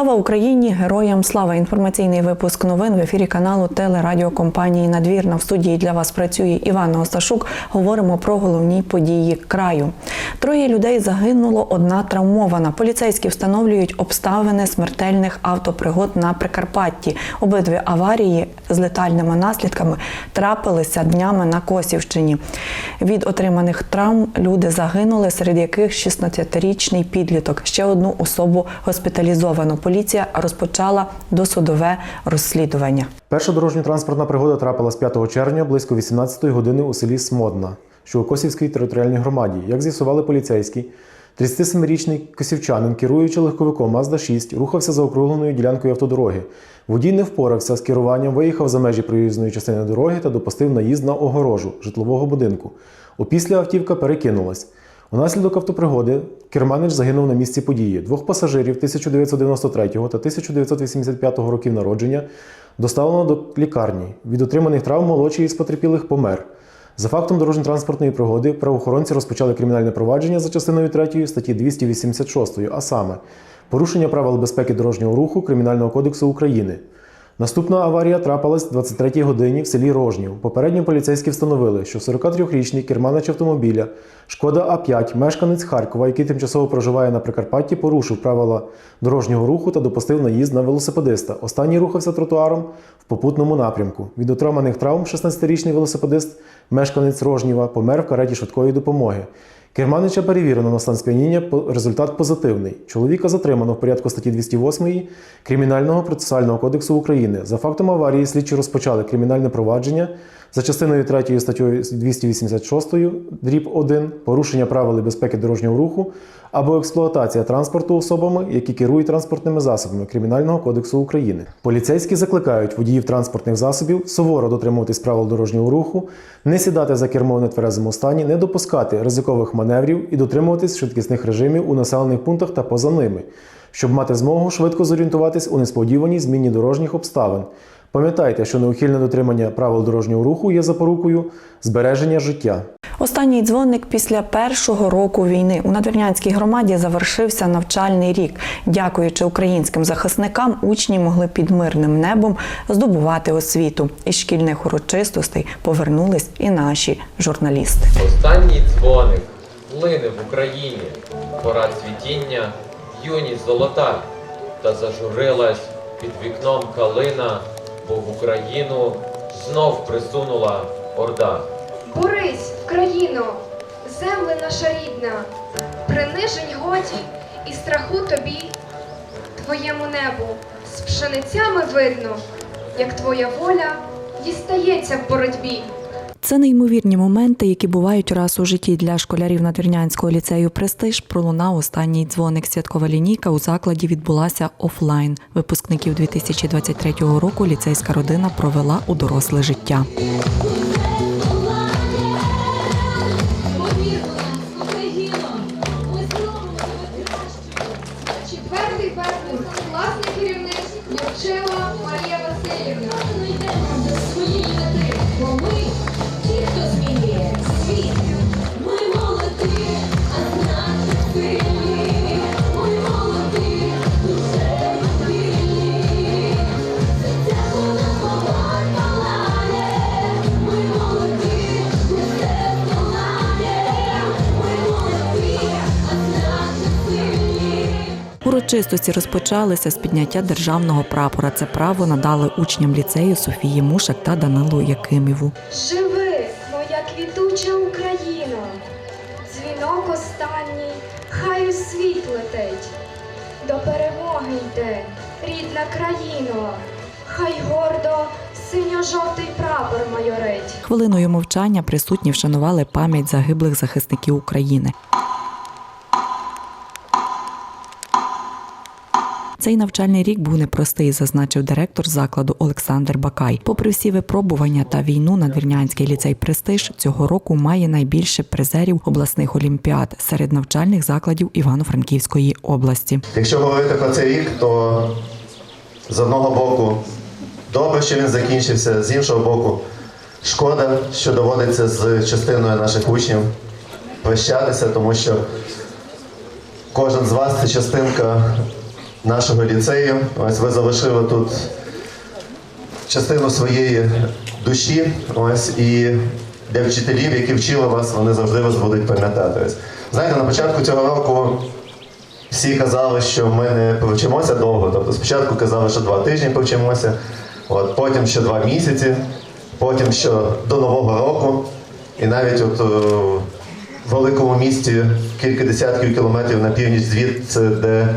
Слава Україні! Героям слава! Інформаційний випуск новин в ефірі каналу телерадіокомпанії Надвірна. В студії для вас працює Івана Осташук. Говоримо про головні події краю. Троє людей загинуло, одна травмована. Поліцейські встановлюють обставини смертельних автопригод на Прикарпатті. Обидві аварії з летальними наслідками трапилися днями на Косівщині. Від отриманих травм люди загинули, серед яких 16-річний підліток. Ще одну особу госпіталізовано. Поліція розпочала досудове розслідування. Перша дорожньо-транспортна пригода трапилась 5 червня близько 18-ї години у селі Смодна, що у Косівській територіальній громаді. Як з'ясували поліцейські, 37-річний косівчанин, керуючи легковиком Mazda 6, рухався за округленою ділянкою автодороги. Водій не впорався з керуванням, виїхав за межі проїзної частини дороги та допустив наїзд на огорожу житлового будинку. Опісля автівка перекинулась. Унаслідок автопригоди керманич загинув на місці події. Двох пасажирів 1993 та 1985 років народження доставлено до лікарні. Від отриманих травм молодший із потерпілих помер. За фактом дорожньо-транспортної пригоди правоохоронці розпочали кримінальне провадження за частиною 3 статті 286, а саме порушення правил безпеки дорожнього руху Кримінального кодексу України. Наступна аварія трапилась 23-й годині в селі Рожнів. Попередньо поліцейські встановили, що 43-річний керманич автомобіля Шкода А5, мешканець Харкова, який тимчасово проживає на Прикарпатті, порушив правила дорожнього руху та допустив наїзд на велосипедиста. Останній рухався тротуаром в попутному напрямку. Від отриманих травм 16-річний велосипедист, мешканець Рожніва, помер в кареті швидкої допомоги. Керманича перевірено на стан сп'яніння, результат позитивний. Чоловіка затримано в порядку статті 208 Кримінального процесуального кодексу України. За фактом аварії слідчі розпочали кримінальне провадження за частиною 3 статтею 286 дріб 1 порушення правил безпеки дорожнього руху або експлуатація транспорту особами, які керують транспортними засобами Кримінального кодексу України. Поліцейські закликають водіїв транспортних засобів суворо дотримуватись правил дорожнього руху, не сідати за кермо в нетверезому стані, не допускати ризикових маневрів і дотримуватись швидкісних режимів у населених пунктах та поза ними, щоб мати змогу швидко зорієнтуватись у несподіваній зміні дорожніх обставин. Пам'ятайте, що неухильне дотримання правил дорожнього руху є запорукою збереження життя. Останній дзвоник після першого року війни у надвірнянській громаді завершився навчальний рік. Дякуючи українським захисникам, учні могли під мирним небом здобувати освіту. Із шкільних урочистостей повернулись і наші журналісти. Останній дзвоник лине в Україні, пора цвітіння, юність золота, та зажурилась під вікном калина, бо в Україну знов присунула орда. Борись, країно, земле наша рідна, принижень годі і страху тобі, твоєму небу з пшеницями видно, як твоя воля дістається в боротьбі. Це неймовірні моменти, які бувають раз у житті для школярів Надвірнянського ліцею Престиж. Пролунав останній дзвоник. Святкова лінійка у закладі відбулася офлайн. Випускників 2023 року ліцейська родина провела у доросле життя. Четвертий перший класний керівник Урочистості розпочалися з підняття державного прапора. Це право надали учням ліцею Софії Мушак та Данилу Якиміву. Живи, моя квітуча Україна, дзвінок останній, хай у світ летить. До перемоги йде, рідна країно, хай гордо синьо-жовтий прапор майорить. Хвилиною мовчання присутні вшанували пам'ять загиблих захисників України. Цей навчальний рік був непростий, зазначив директор закладу Олександр Бакай. Попри всі випробування та війну, надвірнянський ліцей Престиж цього року має найбільше призерів обласних олімпіад серед навчальних закладів Івано-Франківської області. Якщо говорити про цей рік, то з одного боку добре, що він закінчився, з іншого боку, шкода, що доводиться з частиною наших учнів прощатися, тому що кожен з вас це частинка нашого ліцею. Ось ви залишили тут частину своєї душі. Ось і для вчителів, які вчили вас, вони завжди вас будуть пам'ятати. Знаєте, на початку цього року всі казали, що ми не повчимося довго. Тобто спочатку казали, що два тижні повчимося, от, потім що два місяці, потім що до Нового року. І навіть от, е, в великому місті кілька десятків кілометрів на північ звідси, де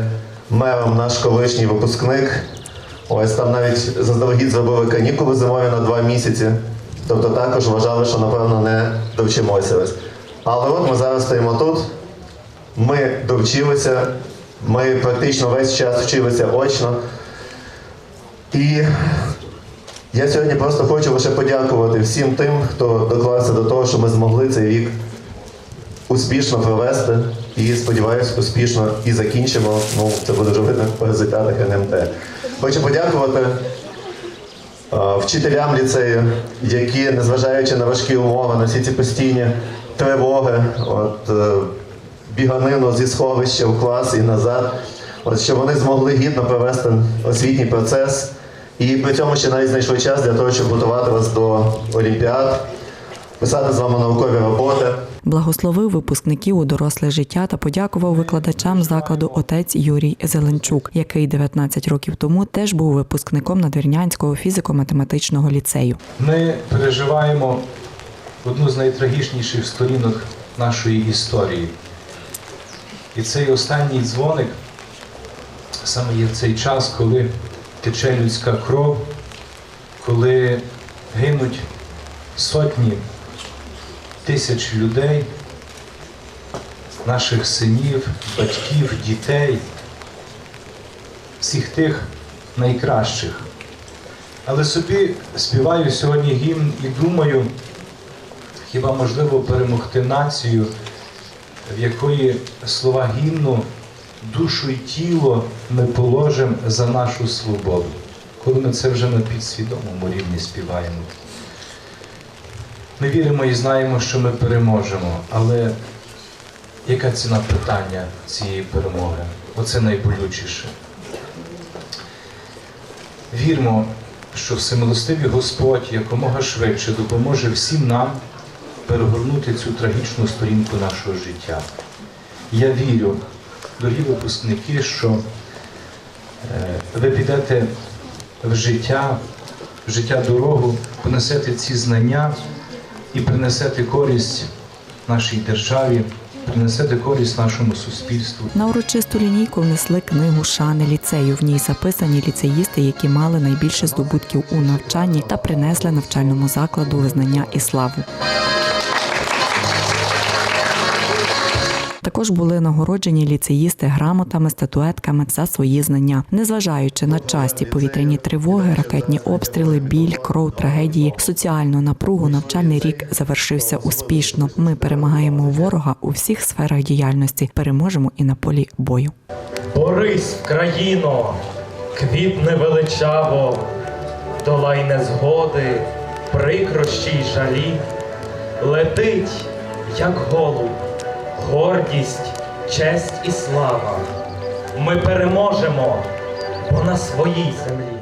мером наш колишній випускник. Ось там навіть заздалегідь зробили канікули зимові на два місяці. Тобто також вважали, що напевно не довчимося. Ось. Але от ми зараз стоїмо тут. Ми довчилися, ми практично весь час вчилися очно. І я сьогодні просто хочу лише подякувати всім тим, хто доклався до того, що ми змогли цей рік успішно провести і, сподіваюся, успішно і закінчимо. Ну, це буде вже видно по результатах НМТ. Хочу подякувати е, вчителям ліцею, які, незважаючи на важкі умови, на всі ці постійні тривоги, от, е, біганину зі сховища в клас і назад, от, що вони змогли гідно провести освітній процес. І при цьому ще навіть знайшли час для того, щоб готувати вас до олімпіад, писати з вами наукові роботи. Благословив випускників у доросле життя та подякував викладачам закладу отець Юрій Зеленчук, який 19 років тому теж був випускником Надвірнянського фізико-математичного ліцею. Ми переживаємо одну з найтрагічніших сторінок нашої історії. І цей останній дзвоник саме є в цей час, коли тече людська кров, коли гинуть сотні тисяч людей, наших синів, батьків, дітей, всіх тих найкращих. Але собі співаю сьогодні гімн і думаю, хіба можливо перемогти націю, в якої слова гімну душу і тіло ми положимо за нашу свободу, коли ми це вже на підсвідомому рівні співаємо. Ми віримо і знаємо, що ми переможемо, але яка ціна питання цієї перемоги? Оце найболючіше. Вірмо, що всемилостивий Господь якомога швидше допоможе всім нам перегорнути цю трагічну сторінку нашого життя. Я вірю, дорогі випускники, що е, ви підете в життя, в життя дорогу, понесете ці знання і принесете користь нашій державі, принесете користь нашому суспільству. На урочисту лінійку внесли книгу шани ліцею. В ній записані ліцеїсти, які мали найбільше здобутків у навчанні та принесли навчальному закладу визнання і славу. Також були нагороджені ліцеїсти грамотами, статуетками за свої знання, незважаючи на часті повітряні тривоги, ракетні обстріли, біль, кров, трагедії, соціальну напругу. Навчальний рік завершився успішно. Ми перемагаємо ворога у всіх сферах діяльності. Переможемо і на полі бою. Борись, країно, квітне величаво, долай незгоди, прикрощі й жалі, летить, як голуб, гордість, честь і слава. Ми переможемо, бо на своїй землі.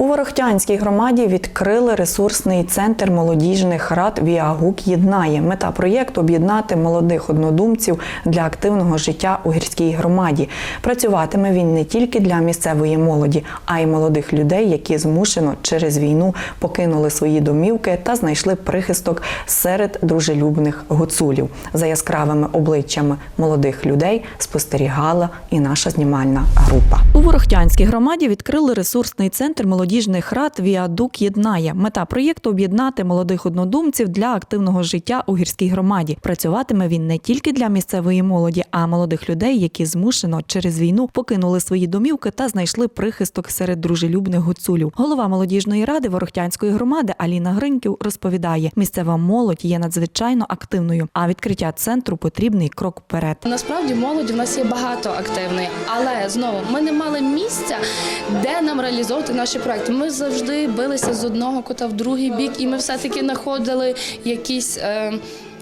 У Ворохтянській громаді відкрили ресурсний центр молодіжних рад Віагук єднає. Мета проєкту об'єднати молодих однодумців для активного життя у гірській громаді. Працюватиме він не тільки для місцевої молоді, а й молодих людей, які змушено через війну покинули свої домівки та знайшли прихисток серед дружелюбних гуцулів. За яскравими обличчями молодих людей спостерігала і наша знімальна група. У Ворохтянській громаді відкрили ресурсний центр молодіжних рад Віадук єднає. Мета проєкту об'єднати молодих однодумців для активного життя у гірській громаді. Працюватиме він не тільки для місцевої молоді, а молодих людей, які змушено через війну покинули свої домівки та знайшли прихисток серед дружелюбних гуцулів. Голова молодіжної ради Ворохтянської громади Аліна Гриньків розповідає: місцева молодь є надзвичайно активною, а відкриття центру потрібний крок вперед. Насправді молоді в нас є багато активної, але знову ми не мали місця, де нам реалізовувати наші проекти. Ми завжди билися з одного кота в другий бік, і ми все-таки знаходили якісь. Е,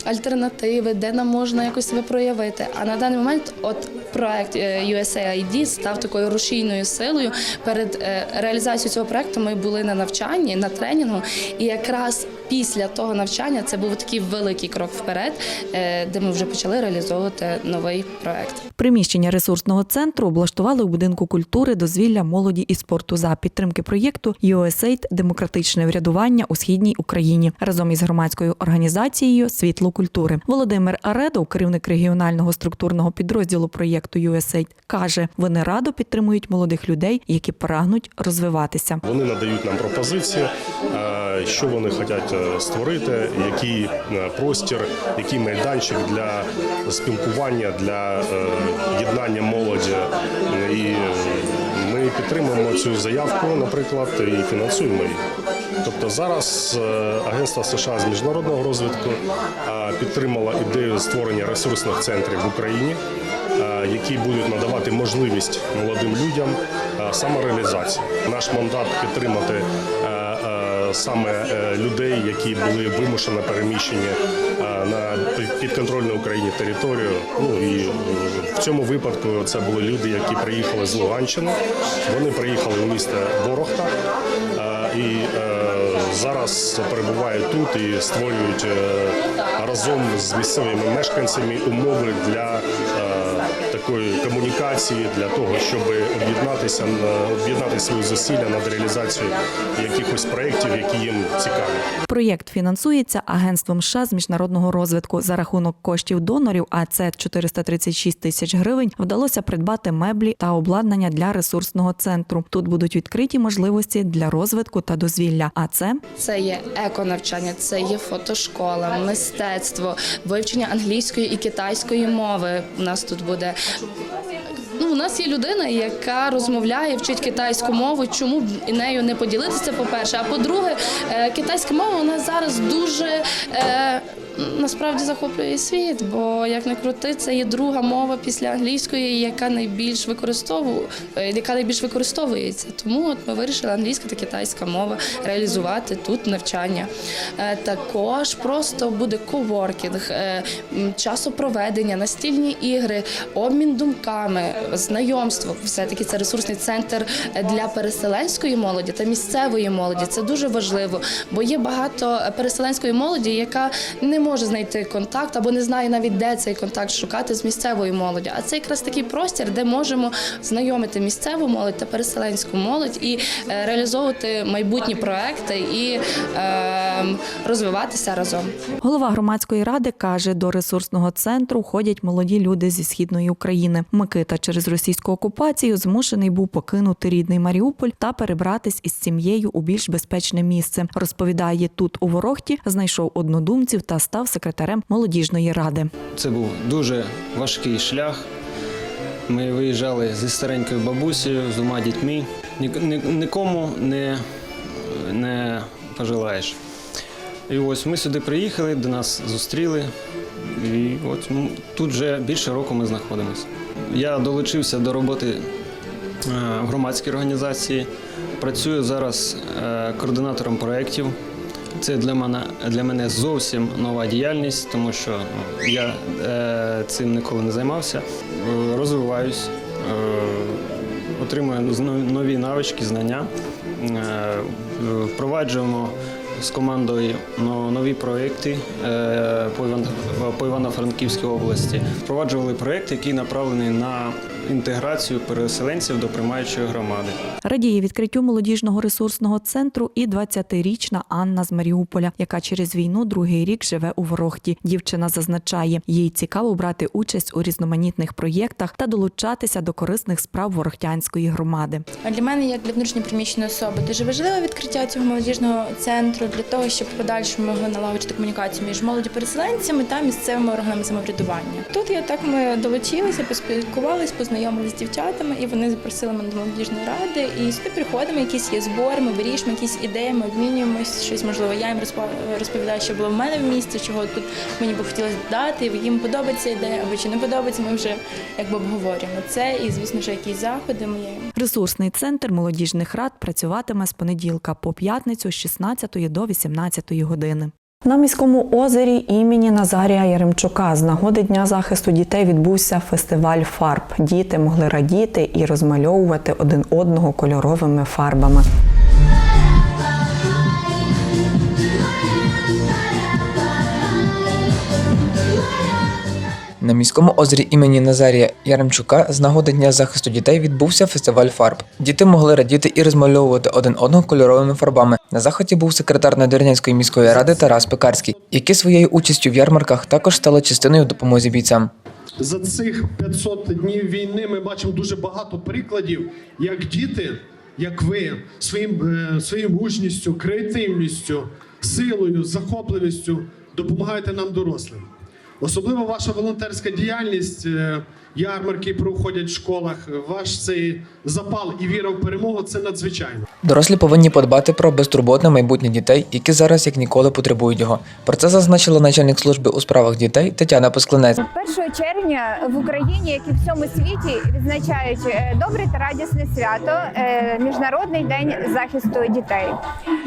альтернативи, де нам можна якось себе проявити. А на даний момент, от проект е, USAID став такою рушійною силою. Перед е, реалізацією цього проекту ми були на навчанні, на тренінгу, і якраз після того навчання це був такий великий крок вперед, е, де ми вже почали реалізовувати новий проект. Приміщення ресурсного центру облаштували у будинку культури, дозвілля, молоді і спорту за підтримки проєкту USAID Демократичне врядування у східній Україні разом із громадською організацією Світло культури. Володимир Аредов, керівник регіонального структурного підрозділу проєкту USAID, каже: вони радо підтримують молодих людей, які прагнуть розвиватися. Вони надають нам пропозиції, е, що вони хочуть е, створити, який е, простір, який майданчик для спілкування, для е, єднання молоді. І е, ми підтримуємо цю заявку, наприклад, і фінансуємо її. Тобто зараз е, Агентство США з міжнародного розвитку е, підтримало ідею створення ресурсних центрів в Україні, е, які будуть надавати можливість молодим людям е, самореалізації. Наш мандат підтримати е, е, саме е, людей, які були вимушено переміщені е, на підконтрольну Україні територію. Ну і е, в цьому випадку це були люди, які приїхали з Луганщини. Вони приїхали в місто Ворохта. е, І е, зараз перебувають тут і створюють е, разом з місцевими мешканцями умови для е, такої комунікації, для того, щоб об'єднатися на- об'єднати свої зусилля над реалізацією якихось проєктів, які їм цікаві. Проєкт фінансується агентством США з міжнародного розвитку за рахунок коштів донорів. А це 436 тисяч гривень. Вдалося придбати меблі та обладнання для ресурсного центру. Тут будуть відкриті можливості для розвитку та дозвілля. А це Це є еконавчання, це є фотошкола, мистецтво, вивчення англійської і китайської мови. У нас тут буде. Ну, у нас є людина, яка розмовляє, вчить китайську мову. Чому б нею не поділитися? По-перше, а по-друге, е, китайська мова у нас зараз дуже е, насправді захоплює світ, бо як не крути, це є друга мова після англійської, яка найбільш використовує, яка найбільш використовується. Тому от ми вирішили англійська та китайська мова реалізувати тут навчання. Е, Також просто буде коворкінг, е, часопроведення, настільні ігри, обмін думками, знайомство. Все таки це ресурсний центр для переселенської молоді та місцевої молоді. Це дуже важливо, бо є багато переселенської молоді, яка не може знайти контакт або не знає навіть де цей контакт шукати з місцевою молоді. А це якраз такий простір, де можемо знайомити місцеву молодь та переселенську молодь і е, реалізовувати майбутні проекти і е, розвиватися разом. голова громадської ради каже: до ресурсного центру ходять молоді люди зі східної України. Микита через російську окупацію змушений був покинути рідний Маріуполь та перебратись із сім'єю у більш безпечне місце. Розповідає, тут у Ворохті знайшов однодумців та став секретарем молодіжної ради. Це був дуже важкий шлях. Ми виїжджали зі старенькою бабусею, з двома дітьми. Ні- ні- Нікому не, не пожелаєш. І ось ми сюди приїхали, до нас зустріли. І от тут вже більше року ми знаходимося. Я долучився до роботи е, в громадській організації. Працюю зараз е, координатором проєктів. Це для мене, для мене зовсім нова діяльність, тому що ну, я е, цим ніколи не займався. Е, розвиваюсь, е, отримую нові навички, знання. Е, впроваджуємо з командою но- нові проекти е, по Іван- по Івано-Франківській області. Впроваджували проєкт, який направлений на інтеграцію переселенців до приймаючої громади. Радіє відкриттю молодіжного ресурсного центру і 20-річна Анна з Маріуполя, яка через війну другий рік живе у Ворохті. Дівчина зазначає, їй цікаво брати участь у різноманітних проєктах та долучатися до корисних справ ворохтянської громади. А Для мене, як для внутрішньопереміщеної особи, дуже важливе відкриття цього молодіжного центру для того, щоб в подальшому могли налагоджувати комунікацію між молоді переселенцями та місцевими органами самоврядування. Тут я так ми долучилися, поспілкувалися, познайомилися з дівчатами, і вони запросили мене до молодіжної ради. І сюди приходимо, якісь є збори, ми вирішуємо якісь ідеї, ми обмінюємось щось. Можливо, я їм розповідаю, що було в мене в місті, чого тут мені би хотілося додати. і Їм подобається ідея або чи не подобається. Ми вже якби обговорюємо це. І звісно, що якісь заходи ми Ресурсний центр молодіжних рад працюватиме з понеділка по п'ятницю з 16 до 18 години. На міському озері імені Назарія Яремчука з нагоди Дня захисту дітей відбувся фестиваль фарб. Діти могли радіти і розмальовувати один одного кольоровими фарбами. На міському озері імені Назарія Яремчука з нагоди Дня захисту дітей відбувся фестиваль фарб. Діти могли радіти і розмальовувати один одного кольоровими фарбами. На заході був секретар Надвірнянської міської ради Тарас Пекарський, який своєю участю в ярмарках також стали частиною допомоги бійцям. За цих 500 днів війни ми бачимо дуже багато прикладів, як діти, як ви, своїм, е, своєю мужністю, креативністю, силою, захопливістю допомагаєте нам дорослим. Особливо ваша волонтерська діяльність, е, ярмарки проходять в школах, ваш цей запал і віра в перемогу це надзвичайно. Дорослі повинні подбати про безтурботне майбутнє дітей, які зараз як ніколи потребують його. Про це зазначила начальник служби у справах дітей Тетяна Посклинець. 1 червня в Україні, як і в всьому світі, відзначають е, добре та радісне свято е, Міжнародний день захисту дітей.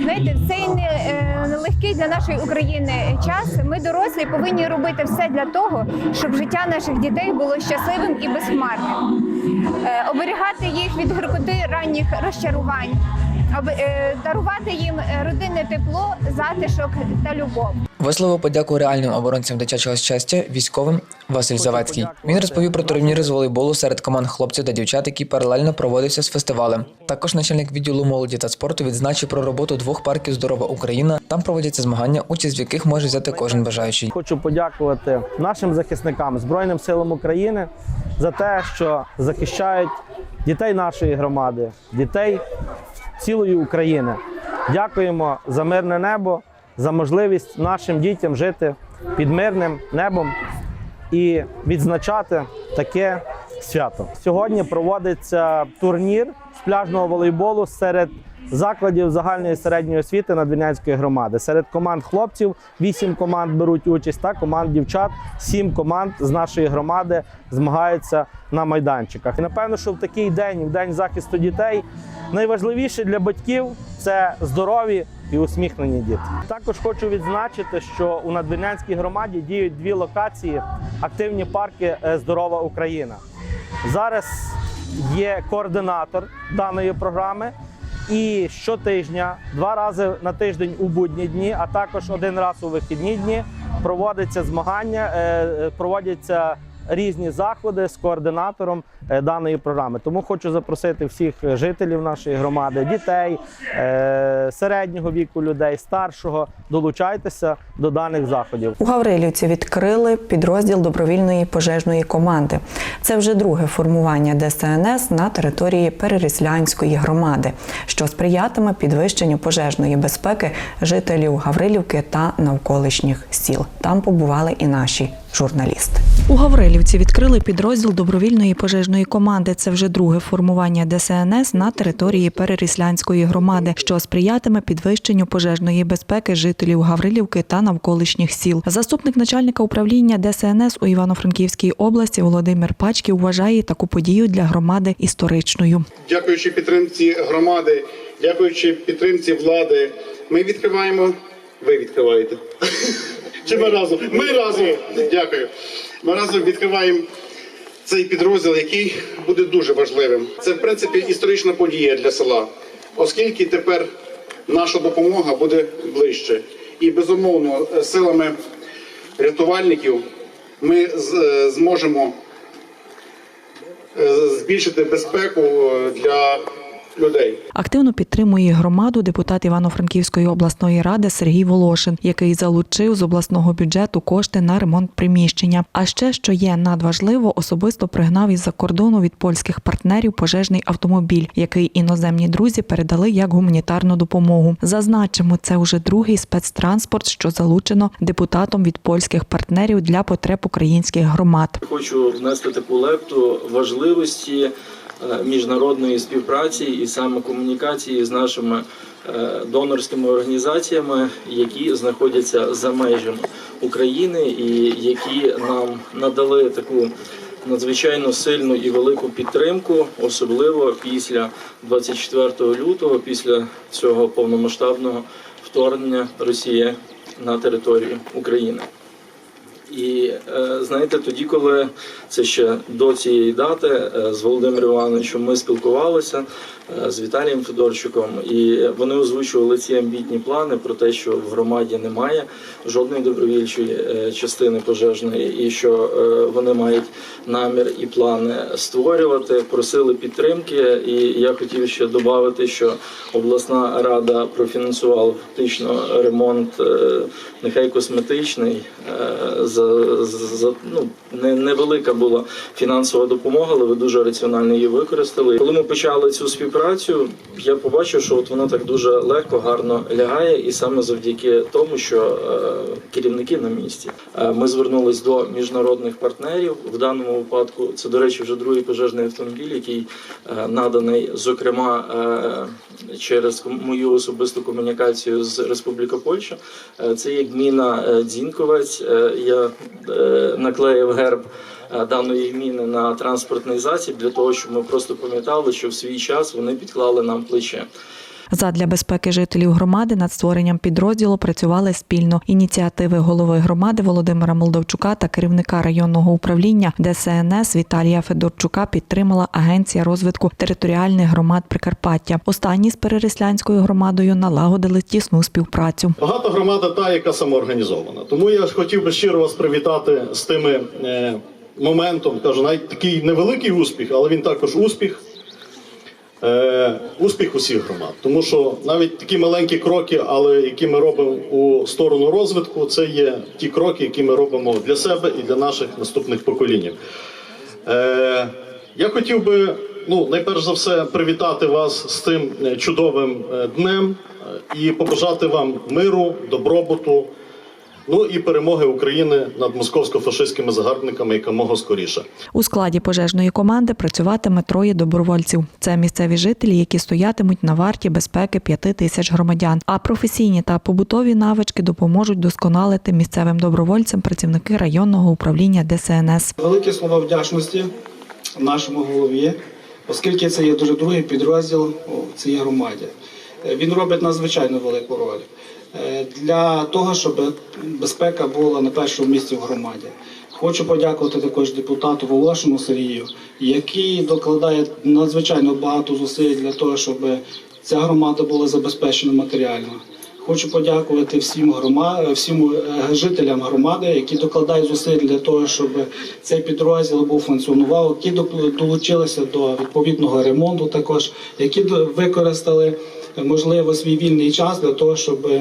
Знаєте, в цей не- е, нелегкий для нашої України час ми дорослі повинні робити все для того, щоб життя наших дітей було щасливим і безхмарним, оберігати їх від гіркоти ранніх розчарувань, об- е, дарувати їм е, родинне тепло, затишок та любов. Висловив подяку реальним оборонцям дитячого щастя військовим Василь Завадський. Він розповів про турніри з волейболу серед команд хлопців та дівчат, який паралельно проводився з фестивалем. Також начальник відділу молоді та спорту відзначив про роботу двох парків Здорова Україна. Там проводяться змагання, участь в яких може взяти кожен бажаючий. Хочу подякувати нашим захисникам Збройним силам України за те, що захищають дітей нашої громади, дітей цілої України. Дякуємо за мирне небо, за можливість нашим дітям жити під мирним небом і відзначати таке свято. Сьогодні проводиться турнір з пляжного волейболу серед закладів загальної середньої освіти Надвірнянської громади. Серед команд хлопців вісім команд беруть участь та команд дівчат. Сім команд з нашої громади змагаються на майданчиках. І напевно, що в такий день, в день захисту дітей, найважливіше для батьків це здорові і усміхнені діти. Також хочу відзначити, що у Надвірнянській громаді діють дві локації активні парки е, Здорова Україна. Зараз є координатор даної програми. І щотижня, два рази на тиждень у будні дні, а також один раз у вихідні дні проводиться змагання, е, е, проводяться різні заходи з координатором е, даної програми. Тому хочу запросити всіх жителів нашої громади, дітей, е, середнього віку людей, старшого. Долучайтеся до даних заходів. У Гаврилівці відкрили підрозділ добровільної пожежної команди. Це вже друге формування ДСНС на території Переріслянської громади, що сприятиме підвищенню пожежної безпеки жителів Гаврилівки та навколишніх сіл. Там побували і наші журналісти. У Гаврилівці відкрили підрозділ добровільної пожежної команди. Це вже друге формування ДСНС на території Переріслянської громади, що сприятиме підвищенню пожежної безпеки жителів Гаврилівки та навколишніх сіл. Заступник начальника управління ДСНС у Івано-Франківській області Володимир Пачків вважає таку подію для громади історичною. Дякуючи підтримці громади, дякуючи підтримці влади, ми відкриваємо. Ви відкриваєте. Чи ми разом? Ми разом. Дякую. Ми разом відкриваємо цей підрозділ, який буде дуже важливим. Це, в принципі, історична подія для села, оскільки тепер наша допомога буде ближче. І безумовно, силами рятувальників ми е, зможемо е, збільшити безпеку е, для людей. Активно підтримує громаду депутат Івано-Франківської обласної ради Сергій Волошин, який залучив з обласного бюджету кошти на ремонт приміщення. А ще що є надважливо, особисто пригнав із-за кордону від польських партнерів пожежний автомобіль, який іноземні друзі передали як гуманітарну допомогу. Зазначимо, це вже другий спецтранспорт, що залучено депутатом від польських партнерів для потреб українських громад. Хочу внести таку лепту важливості міжнародної співпраці і саме комунікації з нашими е, донорськими організаціями, які знаходяться за межами України і які нам надали таку надзвичайно сильну і велику підтримку, особливо після 24 лютого, після цього повномасштабного вторгнення Росії на території України. І е, знаєте, тоді, коли це ще до цієї дати е, з Володимиром Івановичем ми спілкувалися е, з Віталієм Федорчуком, і вони озвучували ці амбітні плани про те, що в громаді немає жодної добровільчої частини пожежної, і що вони мають намір і плани створювати. Просили підтримки. І я хотів ще додати, що обласна рада профінансувала фактично ремонт, нехай косметичний. е, За, за ну не невелика була фінансова допомога, але ви дуже раціонально її використали. Коли ми почали цю співпрацю, я побачив, що от вона так дуже легко, гарно лягає, і саме завдяки тому, що е, керівники на місці. Е, ми звернулись до міжнародних партнерів. В даному випадку це, до речі, вже другий пожежний автомобіль, який е, наданий, зокрема, е, через мою особисту комунікацію з Республіка Польща. Е, Це є гміна е, Дзінковець. Е, Я наклеїв герб е, даної міни на транспортний засіб для того, щоб ми просто пам'ятали, що в свій час вони підклали нам плече. Задля безпеки жителів громади над створенням підрозділу працювали спільно. Ініціативи голови громади Володимира Молдовчука та керівника районного управління ДСНС Віталія Федорчука підтримала Агенція розвитку територіальних громад Прикарпаття. Останні з Перереслянською громадою налагодили тісну співпрацю. Багата громада та, яка самоорганізована. Тому я хотів би щиро вас привітати з тими е, моментом. Кажу, навіть такий невеликий успіх, але він також успіх. Е, успіх усіх громад. Тому що навіть такі маленькі кроки, але які ми робимо у сторону розвитку, це є ті кроки, які ми робимо для себе і для наших наступних поколінь. Е, я хотів би, ну, найперш за все, привітати вас з тим е, чудовим е, днем е, і побажати вам миру, добробуту, ну і перемоги України над московсько-фашистськими загарбниками якомога скоріше. У складі пожежної команди працюватиме троє добровольців. Це місцеві жителі, які стоятимуть на варті безпеки п'яти тисяч громадян. А професійні та побутові навички допоможуть досконалити місцевим добровольцям працівники районного управління ДСНС. Великі слова вдячності нашому голові, оскільки це є дуже другий підрозділ у цій громаді. Е, Він робить надзвичайно велику роль для того, щоб безпека була на першому місці в громаді. Хочу подякувати також депутату Волошину Сергію, який докладає надзвичайно багато зусиль для того, щоб ця громада була забезпечена матеріально. Хочу подякувати всім грома... всім е, жителям громади, які докладають зусиль для того, щоб цей підрозділ був функціонував, які долучилися до відповідного ремонту, також які використали е, можливо свій вільний час для того, щоб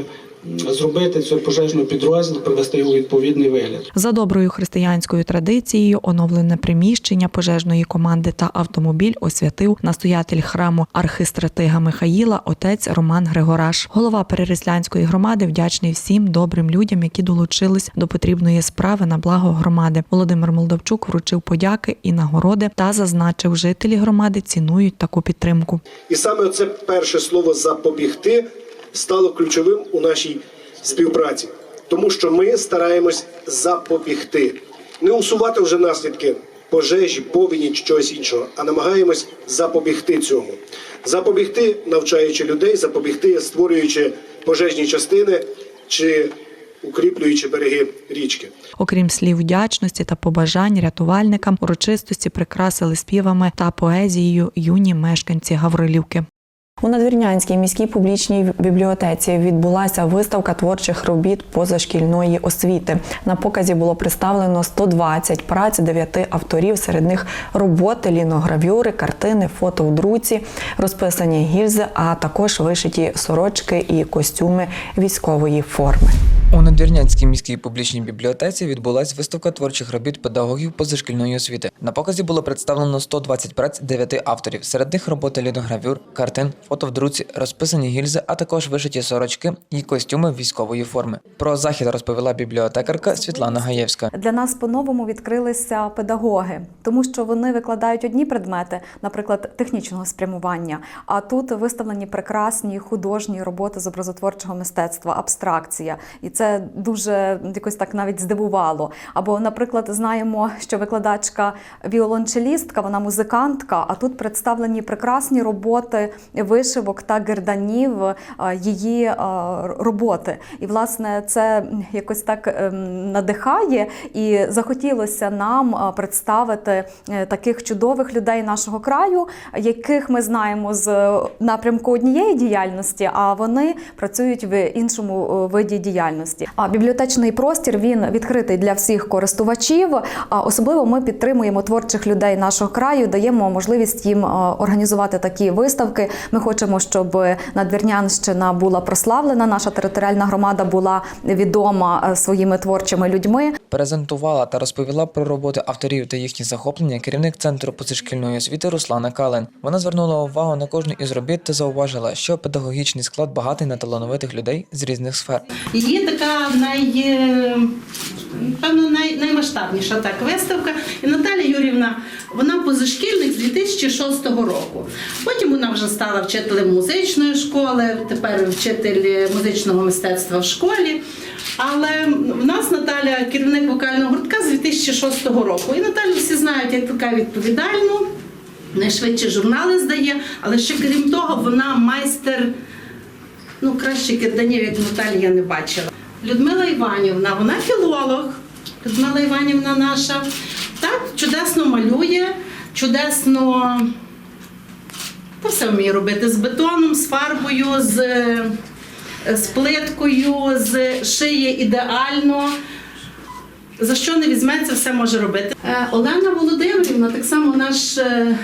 зробити цей пожежний підрозділ, привести його у відповідний вигляд. За доброю християнською традицією оновлене приміщення пожежної команди та автомобіль освятив настоятель храму архистратига Михаїла, отець Роман Григораш. Голова Перереслянської громади вдячний всім добрим людям, які долучились до потрібної справи на благо громади. Володимир Молдовчук вручив подяки і нагороди та зазначив, жителі громади цінують таку підтримку. І саме це перше слово запобігти стало ключовим у нашій співпраці, тому що ми стараємось запобігти, не усувати вже наслідки пожежі, повені чи чогось іншого, а намагаємось запобігти цьому, запобігти, навчаючи людей, запобігти, створюючи пожежні частини чи укріплюючи береги річки. Окрім слів вдячності та побажань рятувальникам, урочистості прикрасили співами та поезією юні мешканці Гаврилівки. У Надвірнянській міській публічній бібліотеці відбулася виставка творчих робіт позашкільної освіти. На показі було представлено 120 праць дев'яти авторів. Серед них роботи, ліногравюри, картини, фото в друці, розписані гільзи, а також вишиті сорочки і костюми військової форми. У Надвірнянській міській публічній бібліотеці відбулась виставка творчих робіт педагогів позашкільної освіти. На показі було представлено 120 праць 9 авторів. Серед них роботи ліногравюр, картин, фото в друці, розписані гільзи, а також вишиті сорочки і костюми військової форми. Про захід розповіла бібліотекарка Світлана Гаєвська. Для нас по-новому відкрилися педагоги, тому що вони викладають одні предмети, наприклад, технічного спрямування. А тут виставлені прекрасні художні роботи з образотворчого мистецтва, абстракція. І це дуже якось так навіть здивувало. Або, наприклад, знаємо, що викладачка віолончелістка, вона музикантка, а тут представлені прекрасні роботи вишивок та герданів е, її е, роботи. І власне це якось так ем, надихає, і захотілося нам е, представити таких чудових людей нашого краю, яких ми знаємо з напрямку однієї діяльності, а вони працюють в іншому виді діяльності. А бібліотечний простір він відкритий для всіх користувачів. А особливо ми підтримуємо творчих людей нашого краю, даємо можливість їм організувати такі виставки. Ми хочемо, щоб Надвірнянщина була прославлена, наша територіальна громада була відома е, своїми творчими людьми. Презентувала та розповіла про роботи авторів та їхні захоплення керівник центру позашкільної освіти Руслана Кален. Вона звернула увагу на кожну із робіт та зауважила, що педагогічний склад багатий на талановитих людей з різних сфер. Є така най, е, певно, най, наймасштабніша так виставка. І Наталя Юрівна, вона позашкільник з 2006 року. Потім вона вже стала вчителем музичної школи, тепер вчитель музичного мистецтва в школі. Але в нас Наталя керівник вокального гуртка з 2006 року. І Наталю всі знають як така відповідальну, найшвидше журнали здає, але ще крім того, вона майстер Ну, краще кирданів, як Наталі, я не бачила. Людмила Іванівна, вона філолог. Людмила Іванівна наша. Так, чудесно малює, чудесно та все вміє робити з бетоном, з фарбою, з, з плиткою, з шиє ідеально. За що не візьметься, все може робити. Е, Олена Володимирівна, так само наш е,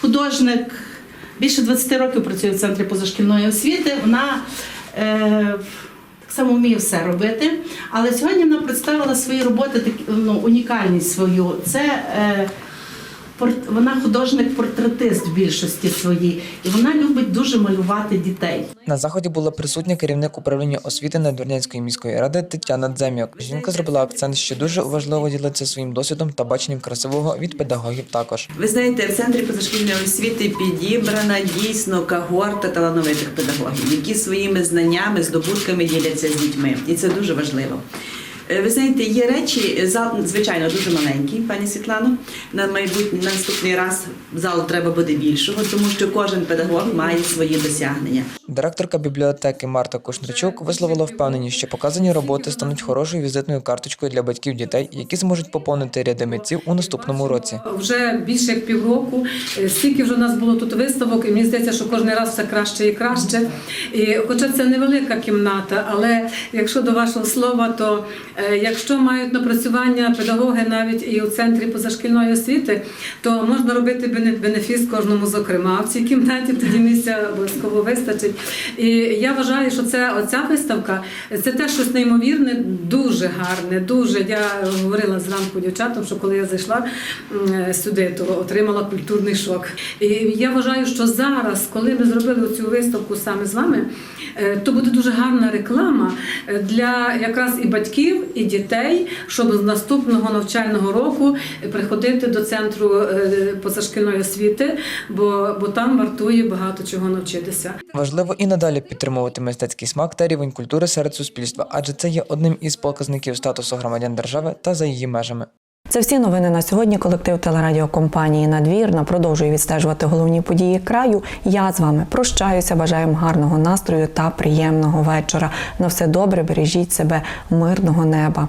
художник більше 20 років працює в центрі позашкільної освіти. Вона е, так само вміє все робити. Але сьогодні вона представила свої роботи, ну, унікальність свою. Це е, вона художник-портретист в більшості своїй, і вона любить дуже малювати дітей. На заході була присутня керівник управління освіти Надвірнянської міської ради Тетяна Дзем'як. Жінка зробила акцент, що дуже важливо ділитися своїм досвідом та баченням красивого від педагогів також. Ви знаєте, в центрі позашкільної освіти підібрана дійсно когорта талановитих педагогів, які своїми знаннями, здобутками діляться з дітьми, і це дуже важливо. Е, Ви знаєте, є речі, зал звичайно дуже маленький, пані Світлано. На майбутній на наступний раз зал треба буде більшого, тому що кожен педагог має свої досягнення. Директорка бібліотеки Марта Кушничук висловила впевненість, що показані роботи стануть хорошою візитною карточкою для батьків дітей, які зможуть поповнити ряди митців у наступному році. Вже більше як півроку. Е, Стільки вже у нас було тут виставок, і мені здається, що кожен раз все краще і краще. І хоча це невелика кімната, але якщо до вашого слова, то е, якщо мають напрацювання педагоги навіть і у центрі позашкільної освіти, то можна робити бене- бенефіс кожному зокрема. В цій кімнаті тоді місця обов'язково вистачить. І я вважаю, що це оця виставка це те щось неймовірне, дуже гарне. Дуже я говорила зранку дівчатам, що коли я зайшла сюди, то отримала культурний шок. І я вважаю, що зараз, коли ми зробили цю виставку саме з вами, е, то буде дуже гарна реклама е, для якраз і батьків, і дітей, щоб з наступного навчального року приходити до центру е, позашкільної освіти, бо, бо там вартує багато чого навчитися. Важливо і надалі підтримувати мистецький смак та рівень культури серед суспільства, адже це є одним із показників статусу громадян держави та за її межами. Це всі новини на сьогодні. Колектив телерадіокомпанії Надвірна продовжує відстежувати головні події краю. Я з вами прощаюся. Бажаємо гарного настрою та приємного вечора. На все добре, бережіть себе, мирного неба.